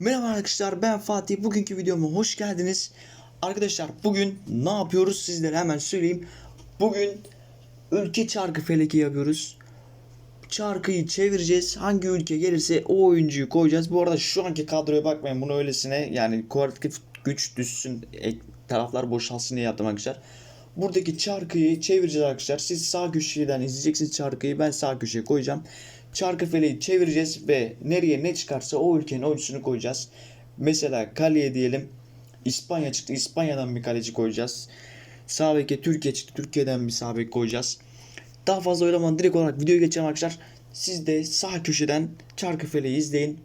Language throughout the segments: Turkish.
Merhaba arkadaşlar ben Fatih. Bugünkü videoma hoş geldiniz. Arkadaşlar bugün ne yapıyoruz sizlere hemen söyleyeyim. Bugün ülke çarkı feleki yapıyoruz. Çarkıyı çevireceğiz. Hangi ülke gelirse o oyuncuyu koyacağız. Bu arada şu anki kadroya bakmayın. Bunu öylesine yani kolektif güç düşsün. taraflar boşalsın diye yaptım arkadaşlar. Buradaki çarkıyı çevireceğiz arkadaşlar. Siz sağ köşeden izleyeceksiniz çarkıyı. Ben sağ köşeye koyacağım. Çarkı feleği çevireceğiz ve nereye ne çıkarsa o ülkenin oyuncusunu koyacağız. Mesela kaleye diyelim İspanya çıktı. İspanya'dan bir kaleci koyacağız. Sağ Türkiye çıktı. Türkiye'den bir sağ koyacağız. Daha fazla oylamadan direkt olarak videoya geçelim arkadaşlar. Siz de sağ köşeden çarkı feleği izleyin.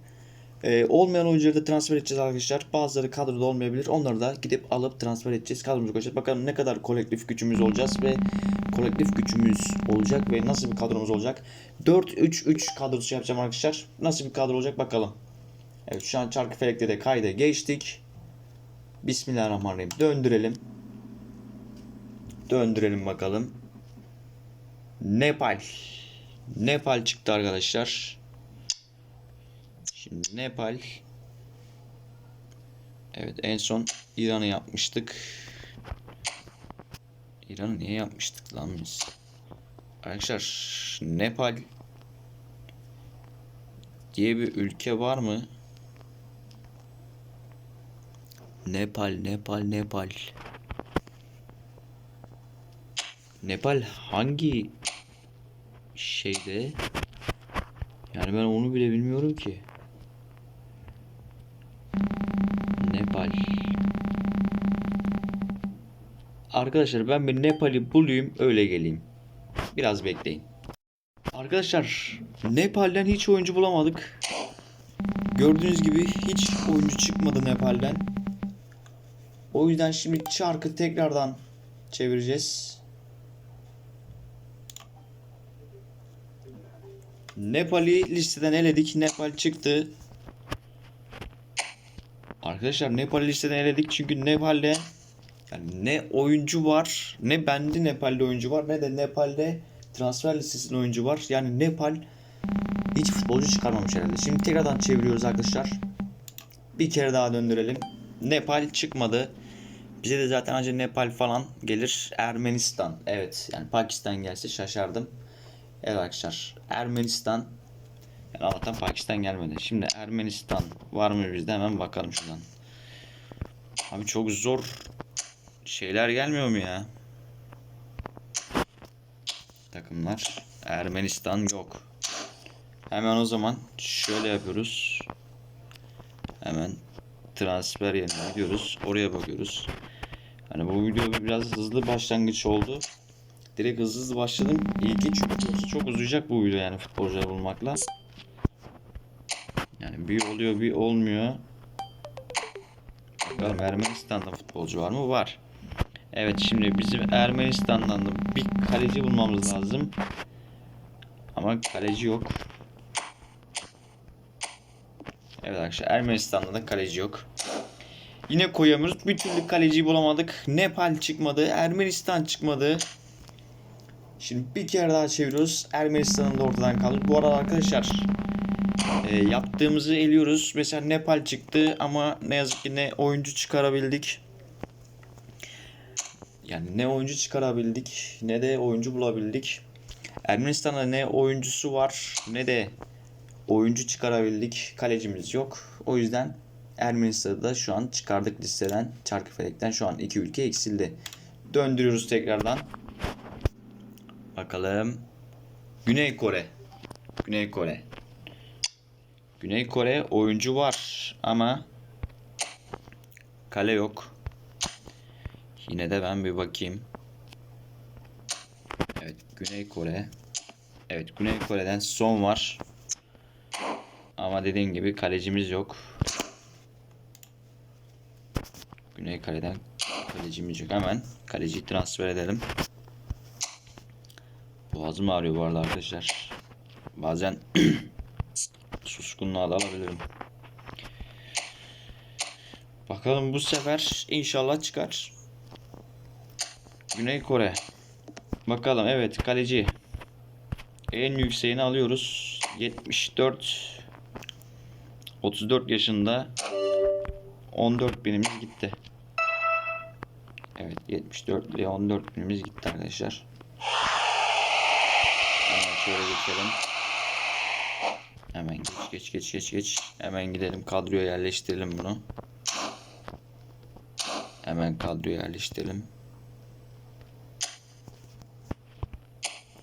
Ee, olmayan oyuncuları da transfer edeceğiz arkadaşlar. Bazıları kadroda olmayabilir. Onları da gidip alıp transfer edeceğiz. Kadromuza koyacağız. Bakalım ne kadar kolektif gücümüz olacağız ve kolektif gücümüz olacak ve nasıl bir kadromuz olacak. 4-3-3 kadrosu yapacağım arkadaşlar. Nasıl bir kadro olacak bakalım. Evet şu an çarkı felekte de kayda geçtik. Bismillahirrahmanirrahim. Döndürelim. Döndürelim bakalım. Nepal. Nepal çıktı arkadaşlar. Şimdi Nepal. Evet en son İran'ı yapmıştık. İran'ı niye yapmıştık lan biz? Arkadaşlar Nepal diye bir ülke var mı? Nepal, Nepal, Nepal. Nepal hangi şeyde? Yani ben onu bile bilmiyorum ki. Nepal. Arkadaşlar ben bir Nepal'i bulayım öyle geleyim. Biraz bekleyin. Arkadaşlar Nepal'den hiç oyuncu bulamadık. Gördüğünüz gibi hiç oyuncu çıkmadı Nepal'den. O yüzden şimdi çarkı tekrardan çevireceğiz. Nepal'i listeden eledik. Nepal çıktı. Arkadaşlar Nepal'i listeden eledik çünkü Nepal'de yani ne oyuncu var ne bende Nepal'de oyuncu var ne de Nepal'de transfer listesinde oyuncu var. Yani Nepal hiç futbolcu çıkarmamış herhalde. Şimdi tekrardan çeviriyoruz arkadaşlar. Bir kere daha döndürelim. Nepal çıkmadı. Bize de zaten önce Nepal falan gelir. Ermenistan. Evet yani Pakistan gelse şaşardım. Evet arkadaşlar Ermenistan. Yani Allah'tan Pakistan gelmedi. Şimdi Ermenistan var mı bizde hemen bakalım şuradan. Abi çok zor şeyler gelmiyor mu ya? Takımlar. Ermenistan yok. Hemen o zaman şöyle yapıyoruz. Hemen transfer yerine gidiyoruz. Oraya bakıyoruz. Hani bu video biraz hızlı başlangıç oldu. Direkt hızlı hızlı başladım. İlgi çünkü çok uzayacak bu video yani futbolcuları bulmakla. Bir oluyor bir olmuyor. Bakalım Ermenistan'da futbolcu var mı? Var. Evet şimdi bizim Ermenistan'dan da bir kaleci bulmamız lazım. Ama kaleci yok. Evet arkadaşlar Ermenistan'da da kaleci yok. Yine koyamıyoruz. Bir türlü kaleciyi bulamadık. Nepal çıkmadı. Ermenistan çıkmadı. Şimdi bir kere daha çeviriyoruz. Ermenistan'ın da ortadan kaldı. Bu arada arkadaşlar e, yaptığımızı eliyoruz. Mesela Nepal çıktı ama ne yazık ki ne oyuncu çıkarabildik. Yani ne oyuncu çıkarabildik ne de oyuncu bulabildik. Ermenistan'da ne oyuncusu var ne de oyuncu çıkarabildik. Kalecimiz yok. O yüzden Ermenistan'da da şu an çıkardık listeden. Çarkıfelek'ten şu an iki ülke eksildi. Döndürüyoruz tekrardan. Bakalım. Güney Kore. Güney Kore. Güney Kore oyuncu var ama kale yok. Yine de ben bir bakayım. Evet Güney Kore. Evet Güney Kore'den son var. Ama dediğim gibi kalecimiz yok. Güney Kore'den kalecimiz yok. Hemen kaleciyi transfer edelim. Boğazım ağrıyor bu arada arkadaşlar. Bazen suskunluğa da alabilirim. Bakalım bu sefer inşallah çıkar. Güney Kore. Bakalım evet kaleci. En yükseğini alıyoruz. 74 34 yaşında 14 binimiz gitti. Evet 74 ve 14 binimiz gitti arkadaşlar. Hemen şöyle geçelim. Hemen geç geç geç geç geç. Hemen gidelim kadroya yerleştirelim bunu. Hemen kadroya yerleştirelim.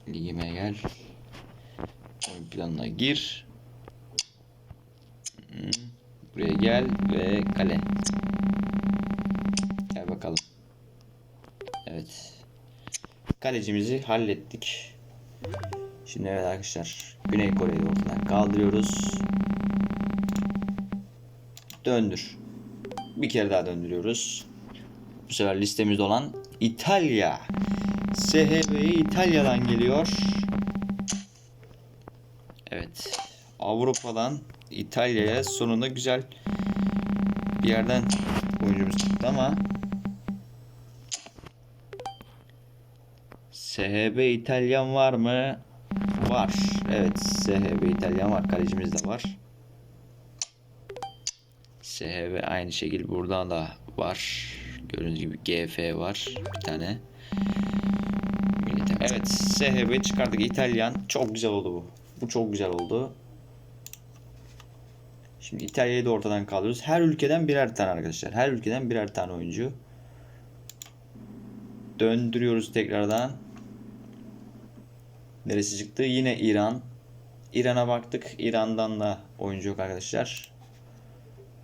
Ligime gel. Oyun planına gir. Hı. Buraya gel ve kale. Gel bakalım. Evet. Kalecimizi hallettik. Şimdi evet arkadaşlar. Güney Kore'yi ortadan kaldırıyoruz. Döndür. Bir kere daha döndürüyoruz. Bu sefer listemizde olan İtalya. SHB'yi İtalya'dan geliyor. Evet. Avrupa'dan İtalya'ya sonunda güzel bir yerden oyuncumuz çıktı ama SHB İtalyan var mı? Var. Evet SHB İtalyan var. Kalecimiz de var. SHB aynı şekilde buradan da var. Gördüğünüz gibi GF var. Bir tane. Evet SHB çıkardık. İtalyan. Çok güzel oldu bu. Bu çok güzel oldu. Şimdi İtalya'yı da ortadan kaldırıyoruz. Her ülkeden birer tane arkadaşlar. Her ülkeden birer tane oyuncu. Döndürüyoruz tekrardan. Neresi çıktı? Yine İran. İran'a baktık. İran'dan da oyuncu yok arkadaşlar.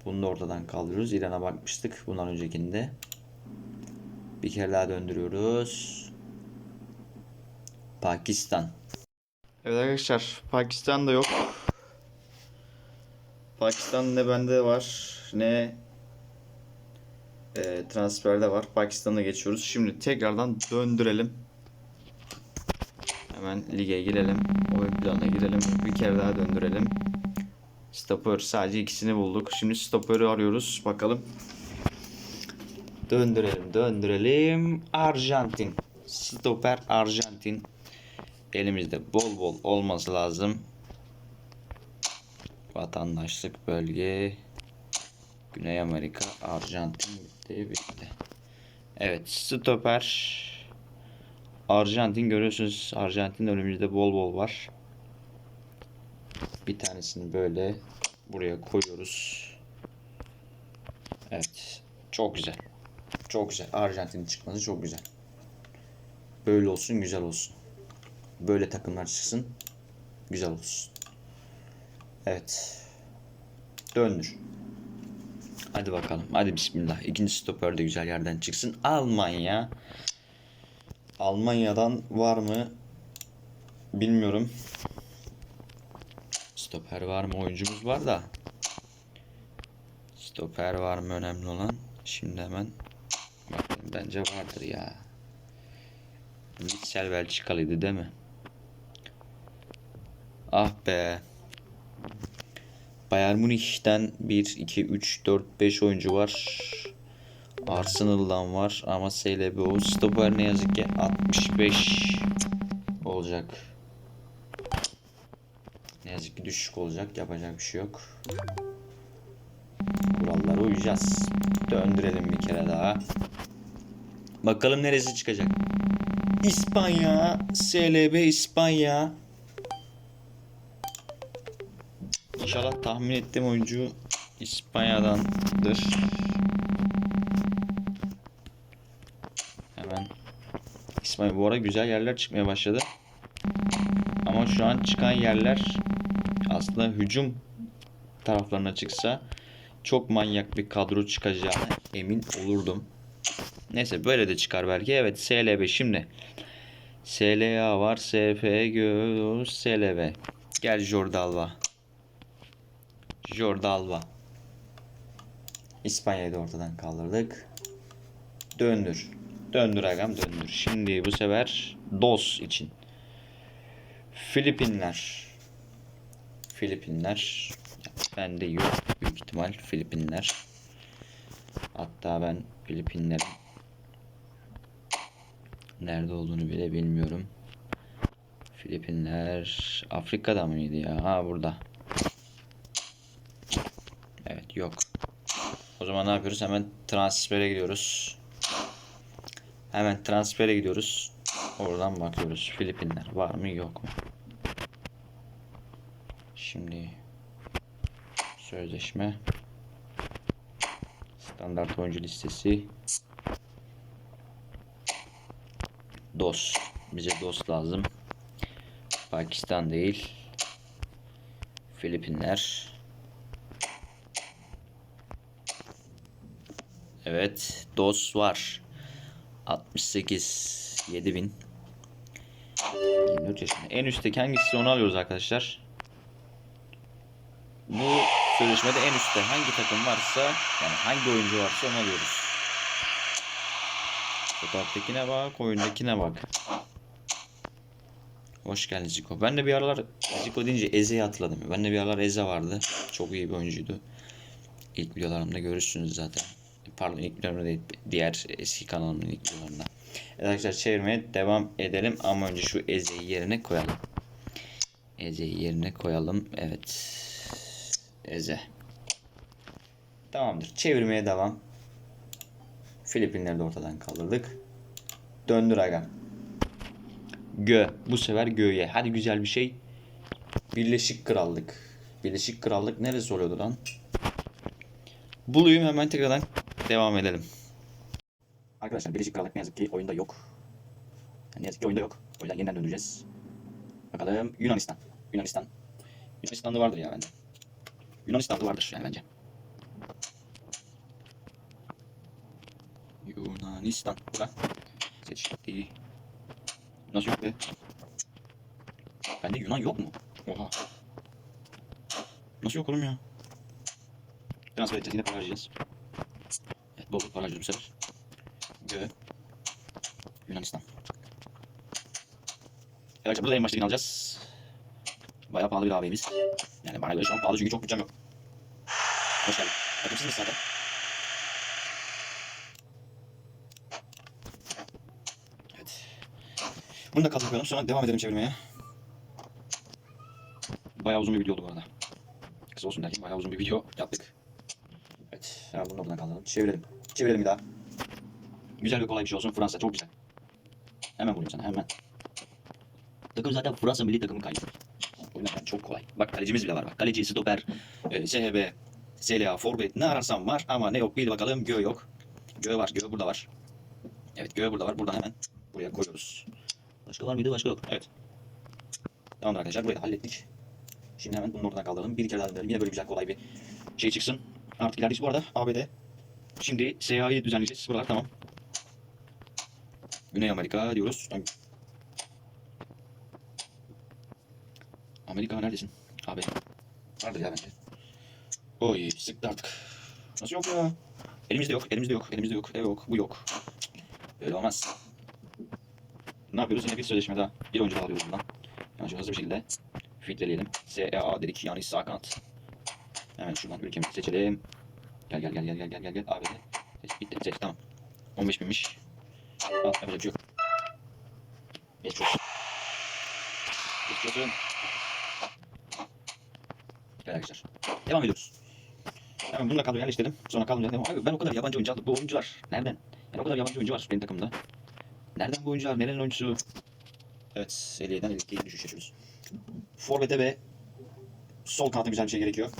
Bunu da ortadan kaldırıyoruz. İran'a bakmıştık bundan öncekinde. Bir kere daha döndürüyoruz. Pakistan. Evet arkadaşlar Pakistan'da yok. Pakistan ne bende var ne e, transferde var. Pakistan'a geçiyoruz. Şimdi tekrardan döndürelim. Hemen lige girelim. Oyun planına girelim. Bir kere daha döndürelim. Stopper sadece ikisini bulduk. Şimdi stopper'ı arıyoruz. Bakalım. Döndürelim, döndürelim. Arjantin. Stopper Arjantin. Elimizde bol bol olması lazım. Vatandaşlık bölge. Güney Amerika, Arjantin bitti, bitti. Evet, stoper. Arjantin görüyorsunuz. Arjantin önümüzde bol bol var. Bir tanesini böyle buraya koyuyoruz. Evet. Çok güzel. Çok güzel. Arjantin'in çıkması çok güzel. Böyle olsun, güzel olsun. Böyle takımlar çıksın. Güzel olsun. Evet. Döndür. Hadi bakalım. Hadi bismillah. İkinci stoper de güzel yerden çıksın. Almanya. Almanya'dan var mı? Bilmiyorum. Stoper var mı? Oyuncumuz var da. Stoper var mı? Önemli olan. Şimdi hemen bakın bence vardır ya. Witsel Belçikalıydı değil mi? Ah be. Bayern Münih'ten 1, 2, 3, 4, 5 oyuncu var. Arsenal'dan var ama SLBO stoper ne yazık ki 65 olacak. Ne yazık ki düşük olacak. Yapacak bir şey yok. Kurallara uyacağız. Döndürelim bir kere daha. Bakalım neresi çıkacak. İspanya, SLB İspanya. İnşallah tahmin ettiğim oyuncu İspanya'dandır. İspanya bu ara güzel yerler çıkmaya başladı. Ama şu an çıkan yerler aslında hücum taraflarına çıksa çok manyak bir kadro çıkacağına emin olurdum. Neyse böyle de çıkar belki. Evet SLB şimdi. SLA var. SF görüyoruz. SLB. Gel. Jordi Alba. İspanya'yı da ortadan kaldırdık. Döndür. Döndür agam döndür. Şimdi bu sefer DOS için. Filipinler. Filipinler. Bende yok. Büyük ihtimal Filipinler. Hatta ben Filipinlerin nerede olduğunu bile bilmiyorum. Filipinler Afrika'da mıydı ya? Ha burada. Yok. O zaman ne yapıyoruz? Hemen transfere gidiyoruz. Hemen transfere gidiyoruz. Oradan bakıyoruz. Filipinler var mı yok mu? Şimdi sözleşme standart oyuncu listesi DOS. Bize DOS lazım. Pakistan değil. Filipinler. Evet, DOS var. 68 7000 24 yaşında. En üstteki hangisi onu alıyoruz arkadaşlar. Bu sözleşmede en üstte hangi takım varsa yani hangi oyuncu varsa onu alıyoruz. Fotoğraftakine bak, oyundakine bak. Hoş geldin Zico. Ben de bir aralar Zico deyince Eze'yi hatırladım. Ben de bir aralar Eze vardı. Çok iyi bir oyuncuydu. İlk videolarımda görürsünüz zaten. Pardon ilk videolarımda değil. Diğer eski kanalımın ilk videolarında. Evet arkadaşlar çevirmeye devam edelim. Ama önce şu Eze'yi yerine koyalım. Eze'yi yerine koyalım. Evet. Eze. Tamamdır. Çevirmeye devam. Filipinleri de ortadan kaldırdık. Döndür aga. Gö. Bu sefer göğe. Hadi güzel bir şey. Birleşik Krallık. Birleşik Krallık neresi oluyordu lan? Bulayım hemen tekrardan devam edelim. Arkadaşlar Birleşik Krallık ne yazık ki oyunda yok. Ne yazık ki oyunda yok. O yüzden yeniden döndüreceğiz. Bakalım Yunanistan. Yunanistan. Yunanistan'da vardır ya bence. Yunanistan'da vardır yani bence. Yunanistan. Bura. Seçti. Nasıl yok be? Bende Yunan yok mu? Oha. Nasıl yok oğlum ya? Transfer edeceğiz yine para harcayacağız. Evet bol bol para harcıyoruz bu sefer. Gö. Yunanistan. Arkadaşlar burada en başta alacağız. Bayağı pahalı bir AV'miz. Yani bana göre şu an pahalı çünkü çok bütçem yok. Hoş geldin. Takımsız mısın zaten? Evet. Bunu da kaldırıyorum. Sonra devam edelim çevirmeye. Bayağı uzun bir video oldu bu arada. Kısa olsun derken bayağı uzun bir video yaptık. Hemen bunu da buradan kaldıralım. Çevirelim. Çevirelim bir daha. Güzel ve kolay bir şey olsun. Fransa çok güzel. Hemen bulayım sana hemen. Takım zaten Fransa milli takımın kaydı. O yüzden yani çok kolay. Bak kalecimiz bile var bak. Kaleci, stoper, e, SHB, SLA, forvet ne ararsam var ama ne yok bir bakalım. Gö yok. Gö var. Gö burada var. Evet Gö burada var. Buradan hemen buraya koyuyoruz. Başka var mıydı? Başka yok. Evet. Tamamdır arkadaşlar. Burayı da hallettik. Şimdi hemen bunu oradan kaldıralım. Bir kere daha dönelim. Yine böyle güzel kolay bir şey çıksın. Artık ilerleyiz bu arada. ABD. Şimdi SA'yı düzenleyeceğiz. Buralar tamam. Güney Amerika diyoruz. Amerika neredesin? Abi. Vardır ya bence. Oy sıktı artık. Nasıl yok ya? Elimizde yok, elimizde yok, elimizde yok, ev yok, bu yok. Böyle olmaz. Ne yapıyoruz? Yine bir sözleşme daha. Bir oyuncu daha alıyoruz buradan. Yani hızlı bir şekilde filtreleyelim. SEA dedik yani sağ kanat. Hemen şuradan ülkemizi seçelim. Gel gel gel gel gel gel gel gel. ABD. Seç, bitti. Seç tamam. 15 binmiş. Al yapacak bir şey yok. Geçmiş olsun. Geçmiş olsun. Gel arkadaşlar. Devam ediyoruz. Hemen bunu da kadroya yerleştirdim. Sonra kadroya devam. Abi ben o kadar yabancı oyuncu aldım. Bu oyuncular nereden? Yani o kadar yabancı oyuncu var benim takımda. Nereden bu oyuncular? Nerenin oyuncusu? Evet. Seriye'den ilk düşüş yaşıyoruz. Forvet'e ve sol kanata güzel bir şey gerekiyor.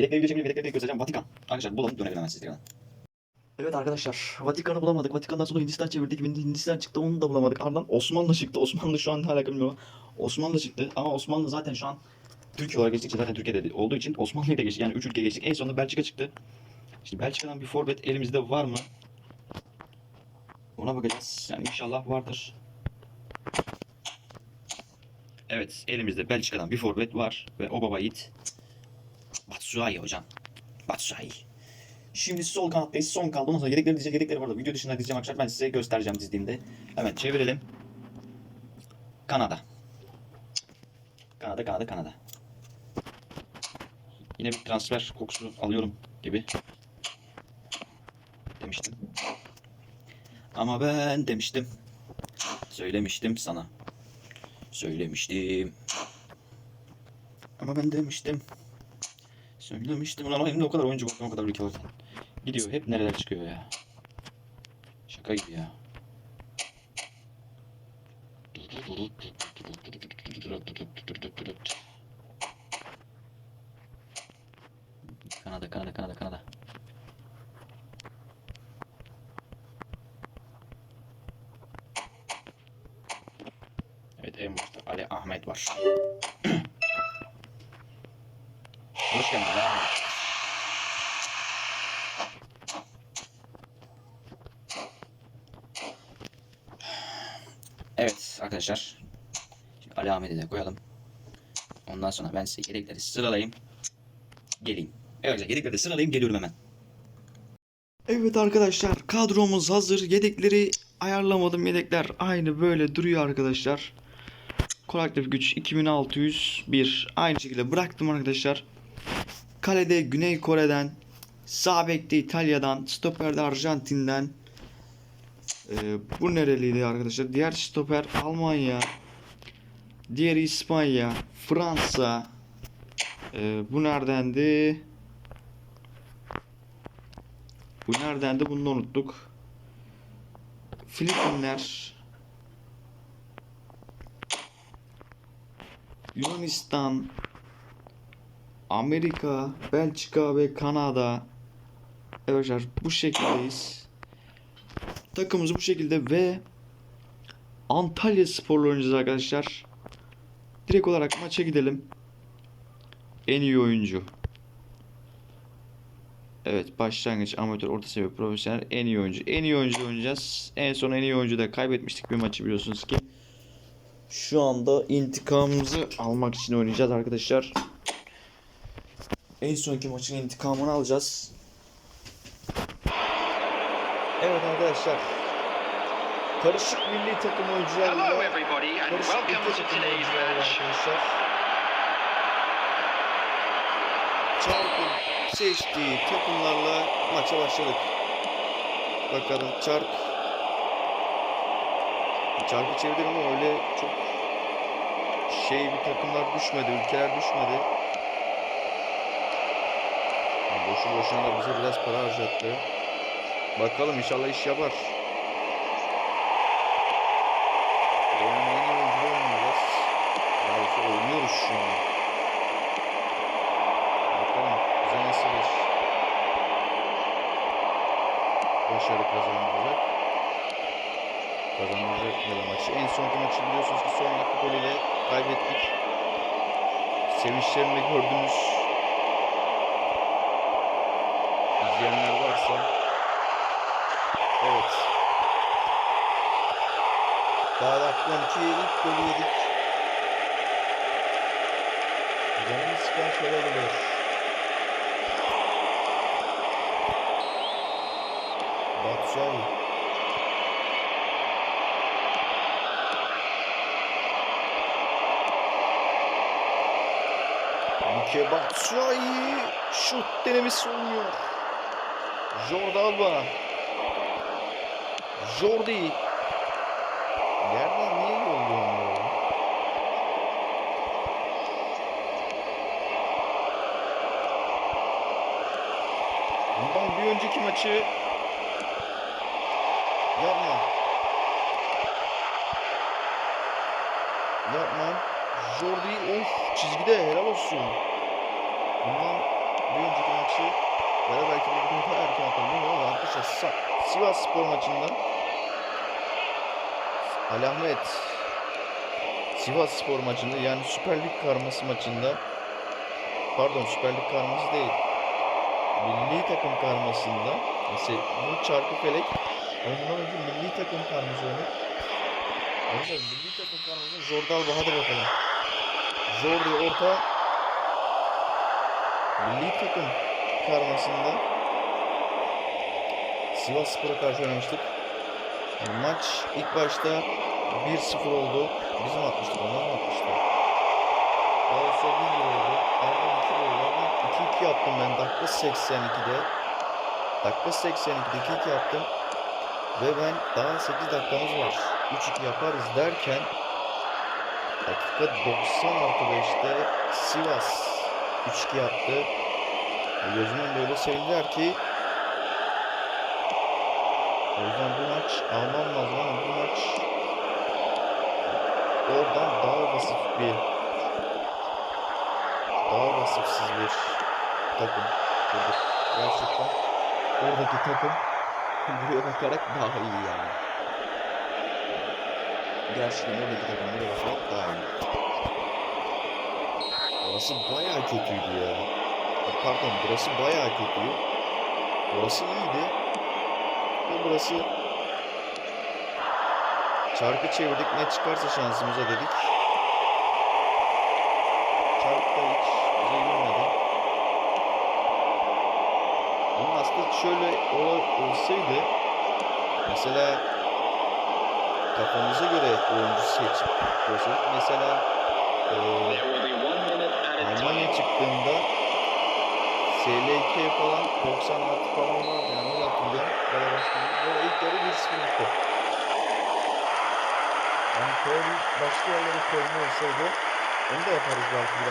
Yedekleri geçebilir. Yedekleri de göstereceğim. Vatikan. Arkadaşlar bulalım dönelim hemen sizlere. Evet arkadaşlar Vatikan'ı bulamadık. Vatikan'dan sonra Hindistan çevirdik. Hindistan çıktı onu da bulamadık. Ardından Osmanlı çıktı. Osmanlı şu an alaka bilmiyorum. Osmanlı çıktı ama Osmanlı zaten şu an Türkiye olarak geçtikçe zaten Türkiye'de olduğu için Osmanlı'yı da geçtik. Yani 3 ülke geçtik. En sonunda Belçika çıktı. Şimdi Belçika'dan bir forvet elimizde var mı? Ona bakacağız. Yani inşallah vardır. Evet elimizde Belçika'dan bir forvet var. Ve o baba yiğit. Batshuayi hocam. Batshuayi. Şimdi sol kanattayız. Son kaldı. Ondan sonra yedekleri diyeceğiz. Yedekleri var da video dışında dizeceğim arkadaşlar. Ben size göstereceğim dizdiğimde. Hemen çevirelim. Kanada. Kanada, Kanada, Kanada. Yine bir transfer kokusu alıyorum gibi. Demiştim. Ama ben demiştim. Söylemiştim sana. Söylemiştim. Ama ben demiştim. Söylemiştim ulan elimde o kadar oyuncu varken o kadar ülke varken. Gidiyor hep nereler çıkıyor ya. Şaka gibi ya. Kanada, Kanada, Kanada, Kanada. Evet en başta Ali Ahmet var. Hoş geldin Ali Ahmet. Evet arkadaşlar. Ahmet'i de koyalım. Ondan sonra ben size yedekleri sıralayayım. Geleyim. Evet yedekleri sıralayayım geliyorum hemen. Evet arkadaşlar kadromuz hazır. Yedekleri ayarlamadım. Yedekler aynı böyle duruyor arkadaşlar. Kolektif güç 2601. Aynı şekilde bıraktım arkadaşlar. Kalede Güney Kore'den, sağ bekte İtalya'dan, stoperde Arjantin'den. Ee, bu nereliydi arkadaşlar? Diğer stoper Almanya. Diğeri İspanya, Fransa. Ee, bu neredendi? Bu neredendi? Bunu da unuttuk. Filipinler. Yunanistan. Amerika, Belçika ve Kanada. Evet arkadaşlar bu şekildeyiz. Takımımız bu şekilde ve Antalya Spor'la oynayacağız arkadaşlar. Direkt olarak maça gidelim. En iyi oyuncu. Evet başlangıç amatör orta seviye profesyonel en iyi oyuncu. En iyi oyuncu oynayacağız. En son en iyi oyuncu da kaybetmiştik bir maçı biliyorsunuz ki. Şu anda intikamımızı almak için oynayacağız arkadaşlar. En sonki maçın intikamını alacağız. Evet arkadaşlar. Karışık milli takım Hello, oyuncularıyla everybody, and karışık to takım today's oyuncularıyla match. arkadaşlar. Çark'ın seçtiği takımlarla maça başladık. Bakalım Çark Çark'ı çevirdim ama öyle çok şey bir takımlar düşmedi, ülkeler düşmedi. Boşu boşuna da bize biraz para harcattı. Bakalım inşallah iş yapar. Oynuyoruz şu an. Bakalım bize nasıl bir başarı kazandıracak. Kazandıracak ya maçı. En sonki maçı biliyorsunuz ki son dakika golüyle kaybettik. Sevinçlerini gördünüz. İzleyenler varsa Evet. Daha dakika 12'ye ilk golü yedik. Canımı sıkan şeyler oluyor. Batshuayi. Mike Batshuayi şut denemesi olmuyor. Jordi Alba. Jordi. Yerden niye yolluyor ya? Bundan bir önceki maçı yapma. Yapma. Jordi of çizgide helal olsun. Bundan bir önceki maçı ya da belki de bugün daha erken atalım ama arkadaşlar Sivas Spor maçında Ali Ahmet Sivas Spor maçında yani Süper Lig karması maçında pardon Süper Lig karması değil milli takım karmasında mesela bu çarkı felek bundan önce milli takım karması oynadık. Arkadaşlar milli takım karmasında Jordi Alba hadi bakalım. Jordi orta milli takım karmasında Sivas Spor'a karşı oynamıştık. Maç ilk başta 1-0 oldu. Bizim atmıştık, onlar mı atmıştı? Sonra 1-1 oldu. Ardından 2 oldu. Ardından 2-2 yaptım ben dakika 82'de. Dakika 82'de 2-2 yaptım. Ve ben daha 8 dakikamız var. 3-2 yaparız derken dakika 90 artı 5'te Sivas 3-2 yaptı. O gözümün önünde öyle sevindiler ki o yüzden bu maç almam lazım ama bu maç oradan daha basit bir daha vasıfsız bir takım budur. Gerçekten oradaki takım buraya bakarak daha iyi yani. Gerçekten oradaki takım buraya bakarak daha iyi. Orası bayağı kötüydü ya. Pardon burası bayağı kötüydü. Burası iyiydi. Ve burası çarkı çevirdik ne çıkarsa şansımıza dedik. Çark da hiç bize girmedi. Aslında şöyle olsaydı mesela kafamıza göre oyuncu seçip koysaydık mesela eee Almanya çıktığında SLK falan 96 falan vardı yani öyle hatırlıyorum. Böyle başlıyor. Böyle ilk yarı 1-0 bitti. Yani Koyun başka yerlere koyma olsaydı onu da yaparız belki bir.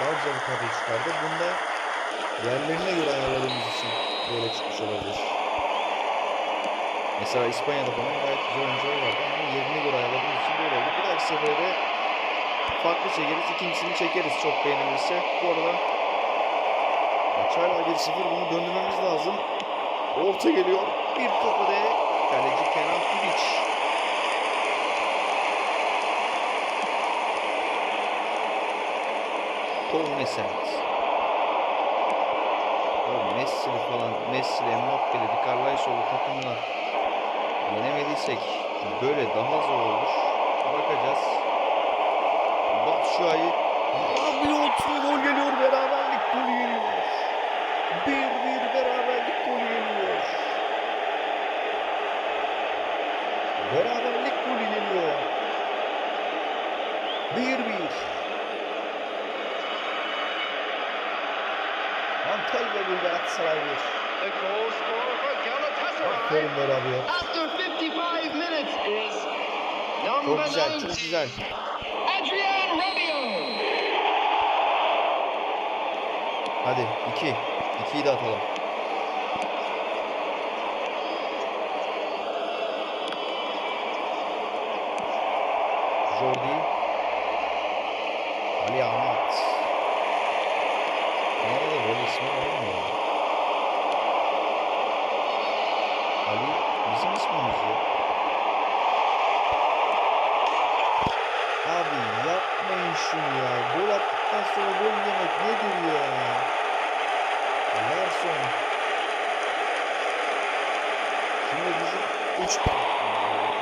Daha güzel bir kadro çıkardı. Bunda yerlerine göre ayarladığımız için böyle çıkmış olabilir. Mesela İspanya'da falan gayet güzel oyuncular vardı ama yerine göre ayarladığımız için böyle oldu. Bir dahaki sefere farklı çekeriz. ikincisini çekeriz çok beğenilirse. Bu arada maç hala 1-0 bunu döndürmemiz lazım. Orta geliyor. Bir kafa de kaleci Kenan Tübiç. Paul Nesent. O Messi'li falan, Messi'li, Mbappe'li, Di Carlaiso'lu takımla yenemediysek böyle daha zor olur. Bakacağız. Batshuayi Rabiot ve gol geliyor beraberlik golü geliyor. Bir bir beraberlik golü geliyor. Beraberlik golü geliyor. Bir bir. Antalya bir Galatasaray bir. The goal scorer for Galatasaray Aferin be Rabiot. after 55 minutes is Çok number güzel, 90, çok güzel. Adrian Rabiot. Hadi iki. İkiyi de atalım. Jordi. Ali Ahmet. Nerede böyle ismi var mı ya? Ali bizim ismimiz ya. Abi yapmayın şunu ya. Gol attıktan sonra gol yemek nedir ya? Larson. Şimdi bizim 3 Goal!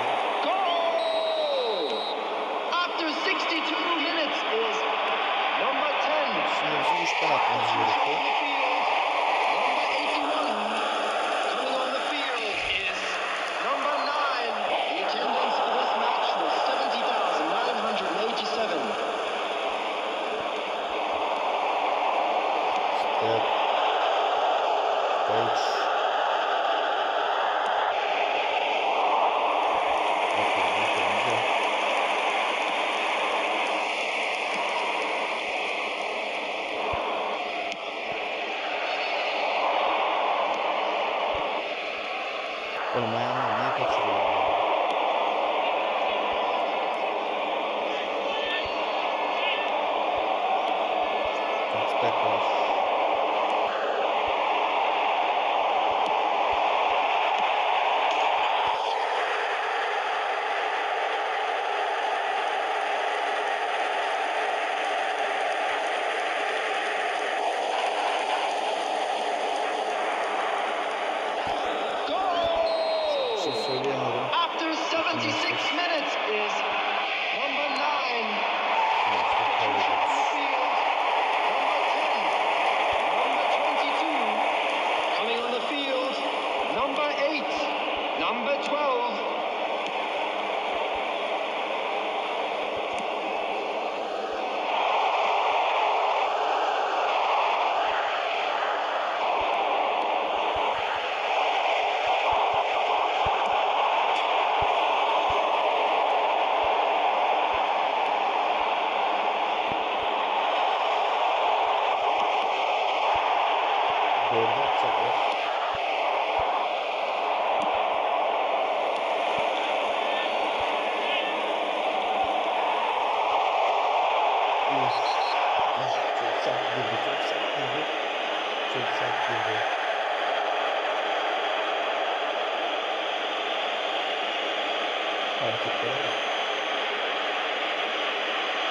Hareketlere bak.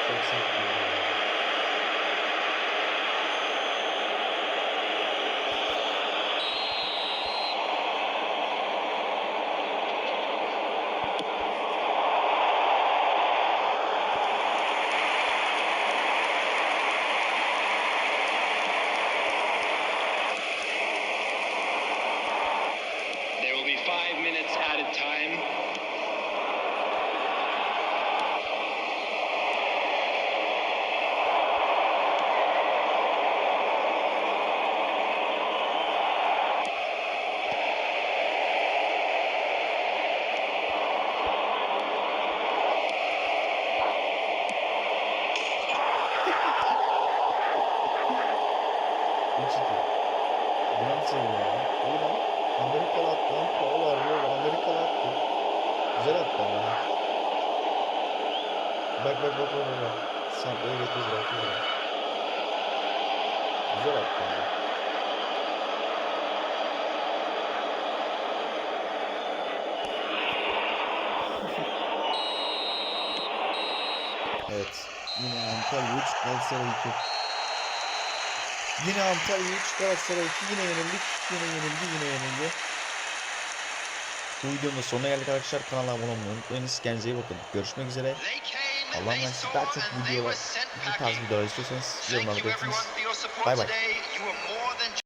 Çok sert bir olay ya. There will be five minutes added time. Hiç iyi. Nasıl ya? İyi lan. Amerikalı attı lan. Paul arıyor. Amerikalı attı. Güzel attı ama. Bak bak bak bak bak. Sen öyle bırakıyor ya. Güzel attı ama. Evet. Yine Antalya 3, Galatasaray 2. Yine Antalya 3, Galatasaray 2. Yine yenildik. Yine yenildi. Yine yenildi. Bu videonun da sonuna geldik arkadaşlar. Kanala abone olmayı unutmayınız. Kendinize iyi bakın. Görüşmek üzere. Emanet. saw, Daha çok videolar, bu tarz videolar istiyorsanız Thank yorumlarda you everyone